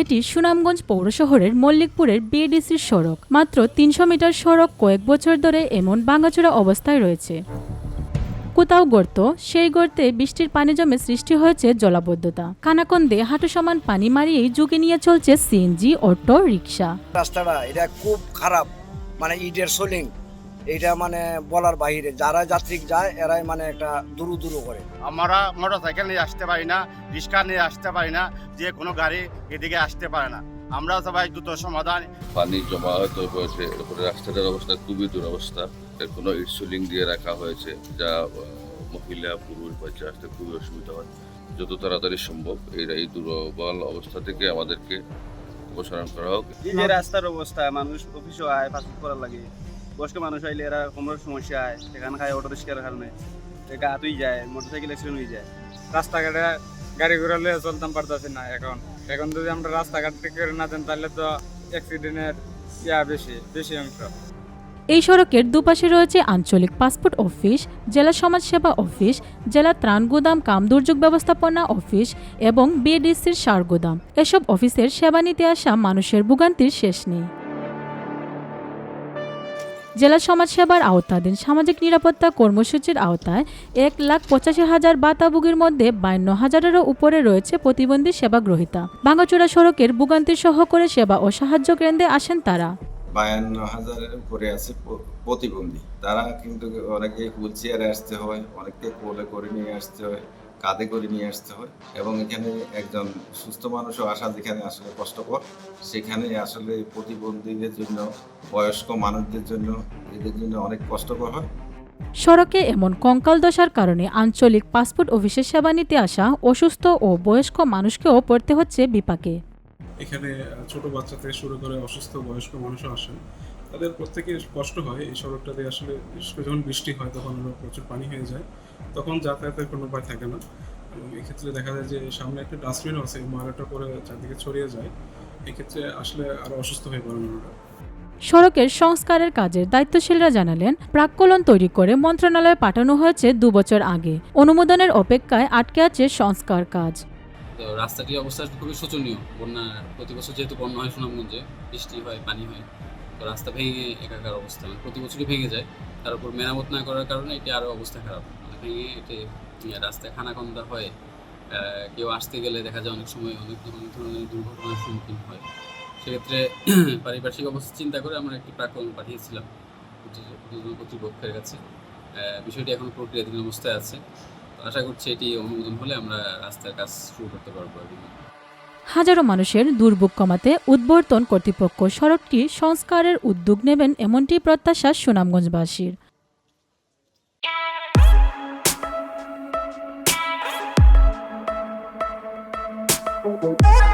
এটি সুনামগঞ্জ পৌর শহরের মল্লিকপুরের বিএডিসির সড়ক। মাত্র তিনশো মিটার সড়ক কয়েক বছর ধরে এমন ভাঙাচোরা অবস্থায় রয়েছে। কোথাও গর্ত, সেই গর্তে বৃষ্টির পানি জমে সৃষ্টি হয়েছে জলাবদ্ধতা। কানাকন্দে হাঁটু সমান পানি মারিয়েই ঝুঁকি নিয়ে চলছে সিএনজি, অটো রিক্সা রাস্তাটা, এটা খুব খারাপ মানে ইটের সোলিং। এটা মানে বলার বাইরে যারা যাত্রী যায় এরাই মানে একটা দুরু দুরু করে। আমরা মোটর সাইকেল নিয়ে আসতে পারি না রিক্সা নিয়ে আসতে পারি না যে কোনো গাড়ি এদিকে আসতে পারে না। আমরা সবাই দ্রুত সমাধান। পানি জমা হয়তো হয়েছে এরপরে রাস্তাটার অবস্থা খুবই দুরবস্থা। এর কোনো ইটসুলিং দিয়ে রাখা হয়েছে যা মহিলা পুরুষ বাচ্চা আসতে খুবই অসুবিধা হয়। যত তাড়াতাড়ি সম্ভব এই এই দুর্বল অবস্থা থেকে আমাদেরকে অপসারণ করা হোক। এই যে রাস্তার অবস্থা মানুষ অফিসও আয় ফাস্ট করার লাগে। বয়স্ক মানুষ আইলে এরা কোমরের সমস্যা হয়, সেখানে খায় অটো রিক্সার কারণে। গা তুই যায় মোটর সাইকেল অ্যাক্সিডেন্ট হয়ে যায়। রাস্তাঘাটে গাড়ি ঘোড়া লয়ে চলতাম পারতেছি না এখন। এখন যদি আমরা রাস্তাঘাট ঠিক করে না দেন, তাহলে তো অ্যাক্সিডেন্টের ইয়া বেশি বেশি অংশ। এই সড়কের দুপাশে রয়েছে আঞ্চলিক পাসপোর্ট অফিস, জেলা সমাজসেবা অফিস, জেলা ত্রাণ গুদাম, কাম দুর্যোগ ব্যবস্থাপনা অফিস এবং বিএডিসির সার গুদাম। এসব অফিসের সেবা নিতে আসা মানুষের ভোগান্তির শেষ নেই। জেলা সমাজসেবার আওতাধীন সামাজিক নিরাপত্তা কর্মসূচির আওতায় এক লাখ পঁচাশি হাজার বাতাবুগির মধ্যে বায়ান্ন হাজারেরও উপরে রয়েছে প্রতিবন্ধী সেবা গ্রহীতা। ভাঙাচোরা সড়কের ভোগান্তি সহ করে সেবা ও সাহায্য কেন্দ্রে আসেন তারা। বায়ান্ন হাজারের উপরে আছে প্রতিবন্ধী। তারা কিন্তু অনেকে হুইল চেয়ারে আসতে হয়, অনেককে কোলে করে নিয়ে আসতে হয়। কাঁধে করে নিয়ে আসতে হয়। এবং এখানে একজন সুস্থ মানুষও আসা যেখানে আসলে কষ্টকর সেখানে আসলে প্রতিবন্ধীদের জন্য বয়স্ক মানুষদের জন্য এদের জন্য অনেক কষ্টকর হয়। সড়কে এমন কঙ্কাল দশার কারণে আঞ্চলিক পাসপোর্ট অফিসের সেবা নিতে আসা অসুস্থ ও বয়স্ক মানুষকেও পড়তে হচ্ছে বিপাকে। এখানে ছোট বাচ্চা থেকে শুরু করে অসুস্থ বয়স্ক মানুষও আসেন। তাদের প্রত্যেকে কষ্ট হয় এই সড়কটাতে আসলে যখন বৃষ্টি হয় তখন প্রচুর পানি হয়ে যায় তখন যাতায়াতের কোনো উপায় থাকে না। এবং এক্ষেত্রে দেখা যায় যে সামনে একটা ডাস্টবিনও আছে ময়লাটা করে চারদিকে ছড়িয়ে যায় এক্ষেত্রে আসলে আরও অসুস্থ হয়ে পড়েন ওনারা সড়কের সংস্কারের কাজের দায়িত্বশীলরা জানালেন প্রাক্কলন তৈরি করে মন্ত্রণালয়ে পাঠানো হয়েছে দুবছর আগে। অনুমোদনের অপেক্ষায় আটকে আছে সংস্কার কাজ। তো রাস্তাটির অবস্থা খুবই শোচনীয়। বন্যা প্রতি বছর যেহেতু বন্যা হয় সুনামগঞ্জে বৃষ্টি হয় পানি হয় রাস্তা ভেঙে একাকার অবস্থা মানে প্রতি বছরই ভেঙে যায়। তার উপর মেরামত না করার কারণে এটি আরও অবস্থা খারাপ। মানে ভেঙে এটি রাস্তায় খানাখন্দা হয়। কেউ আসতে গেলে দেখা যায় অনেক সময় অনেক অনেক ধরনের দুর্ঘটনার সম্মুখীন হয়। সেক্ষেত্রে পারিপার্শ্বিক অবস্থা চিন্তা করে আমরা একটি প্রাক্কলন পাঠিয়েছিলাম কর্তৃপক্ষের কাছে। বিষয়টি এখন প্রক্রিয়াধীন অবস্থায় আছে। আশা করছি এটি অনুমোদন হলে আমরা রাস্তার কাজ শুরু করতে পারব হাজারো মানুষের দুর্ভোগ কমাতে উদ্বর্তন কর্তৃপক্ষ সড়কটি সংস্কারের উদ্যোগ নেবেন এমনটি প্রত্যাশা সুনামগঞ্জবাসীর you.